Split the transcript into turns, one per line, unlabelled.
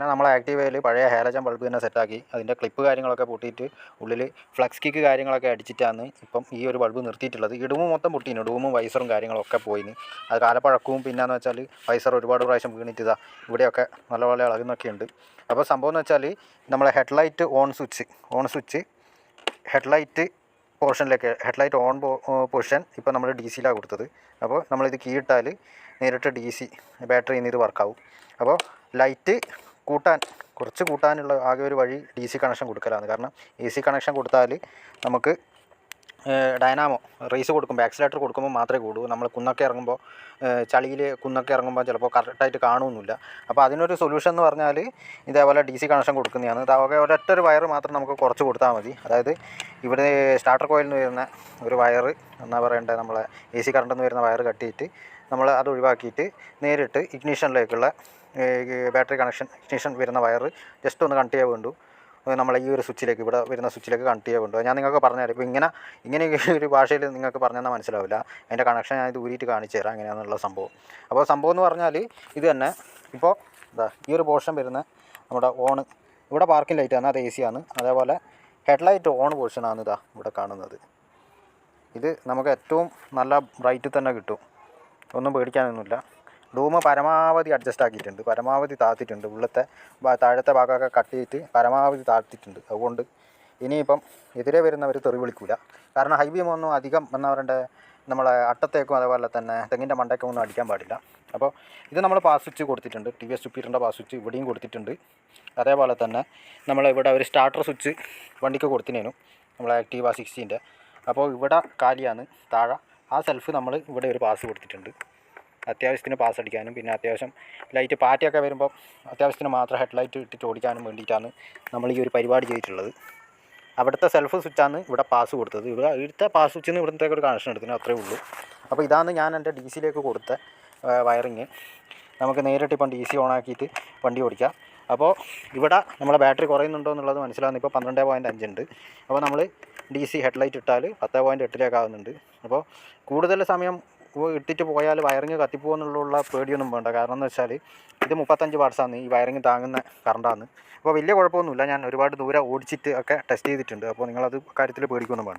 അങ്ങനെ നമ്മൾ ആക്റ്റീവയിൽ പഴയ ഹേലജൻ ബൾബ് തന്നെ സെറ്റാക്കി അതിന്റെ ക്ലിപ്പ് കാര്യങ്ങളൊക്കെ പൊട്ടിയിട്ട് ഉള്ളിൽ ഫ്ലക്സ് കിക്ക് കാര്യങ്ങളൊക്കെ അടിച്ചിട്ടാണ് ഇപ്പം ഈ ഒരു ബൾബ് നിർത്തിയിട്ടുള്ളത്. ഇടുമ്പ് മൊത്തം പൊട്ടീന് ഇടുമ്പും വൈസറും കാര്യങ്ങളൊക്കെ പോയിന്. അത് കാലപ്പഴക്കവും പിന്നെന്ന് വെച്ചാൽ വൈസർ ഒരുപാട് പ്രാവശ്യം വീണിട്ട് ഇതാ ഇവിടെയൊക്കെ നല്ലപോലെ ഇളകുന്നൊക്കെ ഉണ്ട്. അപ്പോൾ സംഭവം എന്ന് വെച്ചാൽ നമ്മളെ headlight on switch on switch headlight പോർഷനിലേക്ക് headlight on position ഇപ്പോൾ നമ്മൾ ഡി സിയിലാണ് കൊടുത്തത്. അപ്പോൾ നമ്മളിത് കീയിട്ടാൽ നേരിട്ട് ഡി സി ബാറ്ററിയിൽ നിന്ന് ഇത് വർക്കാവും അപ്പോൾ ലൈറ്റ് കൂട്ടാൻ കുറച്ച് കൂട്ടാനുള്ള ആകെ ഒരു വഴി ഡി സി കണക്ഷൻ കൊടുക്കലാണ്. കാരണം എ സി കണക്ഷൻ കൊടുത്താൽ നമുക്ക് ഡൈനാമോ റേസ് കൊടുക്കും ആക്സിലേറ്റർ കൊടുക്കുമ്പോൾ മാത്രമേ കൂടൂ നമ്മൾ കുന്നൊക്കെ ഇറങ്ങുമ്പോൾ ചളിയിൽ കുന്നൊക്കെ ഇറങ്ങുമ്പോൾ ചിലപ്പോൾ കറക്റ്റായിട്ട് കാണുമൊന്നുമില്ല അപ്പോൾ അതിനൊരു സൊല്യൂഷൻ എന്ന് പറഞ്ഞാൽ ഇതേപോലെ ഡി സി കണക്ഷൻ കൊടുക്കുന്നതാണ്. ഇതാകെ ഒരൊറ്റ ഒരു വയർ മാത്രം നമുക്ക് കുറച്ച് കൊടുത്താൽ മതി. അതായത് ഇവിടെ സ്റ്റാർട്ടർ കോയിൽ നിന്ന് വരുന്ന ഒരു വയർ എന്നാ പറയേണ്ടത് നമ്മളെ എ സി കറണ്ടിൽ നിന്ന് വരുന്ന വയർ കട്ടിയിട്ട് നമ്മൾ അത് ഒഴിവാക്കിയിട്ട് നേരിട്ട് ഇഗ്നീഷനിലേക്കുള്ള ബാറ്ററി കണക്ഷൻ എക്സ്റ്റൻഷൻ വരുന്ന വയർ ജസ്റ്റ് ഒന്ന് കണക്ട് ചെയ്യാൻ വേണ്ടു. നമ്മൾ ഈ ഒരു സ്വിച്ചിലേക്ക് ഇവിടെ വരുന്ന സ്വിച്ചിലേക്ക് കണക്ട് ചെയ്യാൻ വേണ്ടു. ഞാൻ നിങ്ങൾക്ക് പറഞ്ഞുതരാം. ഇപ്പോൾ ഇങ്ങനെ ഇങ്ങനെ ഒരു ഭാഷയിൽ നിങ്ങൾക്ക് പറഞ്ഞു തന്നാൽ മനസ്സിലാവില്ല. അതിന്റെ കണക്ഷൻ ഞാൻ ഇത് ഊരിയിട്ട് കാണിച്ചു തരാം എങ്ങനെയാണെന്നുള്ള സംഭവം. അപ്പോൾ സംഭവം എന്ന് പറഞ്ഞാൽ ഇത് തന്നെ ഇപ്പോൾ ഇതാ ഈ ഒരു പോർഷൻ വരുന്ന നമ്മുടെ ഓൺ ഇവിടെ പാർക്കിംഗ് ലൈറ്റ് ആണ് അത് എ സി ആണ്. അതേപോലെ ഹെഡ്ലൈറ്റ് ഓൺ പോർഷനാണ് ഇതാ ഇവിടെ കാണുന്നത്. ഇത് നമുക്ക് ഏറ്റവും നല്ല ബ്രൈറ്റിൽ തന്നെ കിട്ടും. ഒന്നും പേടിക്കാനൊന്നുമില്ല. ഡൂമ് പരമാവധി അഡ്ജസ്റ്റ് ആക്കിയിട്ടുണ്ട്. പരമാവധി താഴ്ത്തിയിട്ടുണ്ട്. ഉള്ളത്തെ താഴത്തെ ഭാഗമൊക്കെ കട്ട് ചെയ്തിട്ട് പരമാവധി താഴ്ത്തിയിട്ടുണ്ട്. അതുകൊണ്ട് ഇനിയിപ്പം എതിരെ വരുന്നവർ തെറി വിളിക്കില്ല കാരണം ഹൈ ബീം ഒന്നും അധികം എന്താ പറയണ്ടേ നമ്മളെ അട്ടത്തേക്കും അതേപോലെ തന്നെ തെങ്ങിന്റെ മണ്ടയ്ക്കും ഒന്നും അടിക്കാൻ പാടില്ല. അപ്പോൾ ഇത് നമ്മൾ പാസ് സ്വിച്ച് കൊടുത്തിട്ടുണ്ട്. ടി വി എസ് സുപ്പീരിയറിന്റെ പാസ് സ്വിച്ച് ഇവിടെയും കൊടുത്തിട്ടുണ്ട്. അതേപോലെ തന്നെ നമ്മൾ ഇവിടെ ഒരു സ്റ്റാർട്ടർ സ്വിച്ച് വണ്ടിക്ക് കൊടുത്തിനേനു നമ്മളെ ആക്റ്റീവ സിക്സ്റ്റീന്റെ അപ്പോൾ ഇവിടെ കാലിയാണ്. താഴെ ആ സെൽഫ് നമ്മൾ ഇവിടെ ഒരു പാസ് കൊടുത്തിട്ടുണ്ട്. അത്യാവശ്യത്തിന് പാസ് അടിക്കാനും പിന്നെ അത്യാവശ്യം ലൈറ്റ് പാറ്റയൊക്കെ വരുമ്പോൾ അത്യാവശ്യത്തിന് മാത്രം ഹെഡ് ലൈറ്റ് ഇട്ടിട്ട് ഓടിക്കാനും വേണ്ടിയിട്ടാണ് നമ്മൾ ഈ ഒരു പരിപാടി ചെയ്തിട്ടുള്ളത്. അവിടുത്തെ സെൽഫ് സ്വിച്ചാണ് ഇവിടെ പാസ് കൊടുത്തത്. ഇവിടെ ഇവിടുത്തെ പാസ് സ്വിച്ചിൽ നിന്ന് ഇവിടുത്തേക്ക് ഒരു കണക്ഷൻ എടുത്തിന് അത്രേ ഉള്ളൂ. അപ്പോൾ ഇതാണ് ഞാൻ എന്റെ ഡി സിയിലേക്ക് കൊടുത്ത വയറിങ് നമുക്ക് നേരിട്ട് ഇപ്പം ഡി സി ഓണാക്കിയിട്ട് വണ്ടി ഓടിക്കാം. അപ്പോൾ ഇവിടെ നമ്മളെ ബാറ്ററി കുറയുന്നുണ്ടോ എന്നുള്ളത് മനസ്സിലാകുന്നു ഇപ്പോൾ പന്ത്രണ്ട് പോയിന്റ് അഞ്ചുണ്ട് അപ്പോൾ നമ്മൾ ഡി സി ഹെഡ്ലൈറ്റ് ഇട്ടാൽ പത്ത് പോയിന്റ് എട്ടിലേക്ക് അപ്പോൾ കൂടുതൽ സമയം ഇട്ടിട്ട് പോയാൽ വയറിങ് കത്തിപ്പോകുന്നുള്ള പേടിയൊന്നും വേണ്ട. കാരണം എന്ന് വെച്ചാൽ ഇത് മുപ്പത്തഞ്ച് വാട്സാണ് ഈ വയറിങ് താങ്ങുന്ന കറണ്ടാണ് അപ്പോൾ വലിയ കുഴപ്പമൊന്നുമില്ല. ഞാൻ ഒരുപാട് ദൂരം ഓടിച്ചിട്ട് ഒക്കെ ടെസ്റ്റ് ചെയ്തിട്ടുണ്ട്. അപ്പോൾ നിങ്ങളത് കാര്യത്തിൽ പേടിക്കൊന്നും വേണ്ട.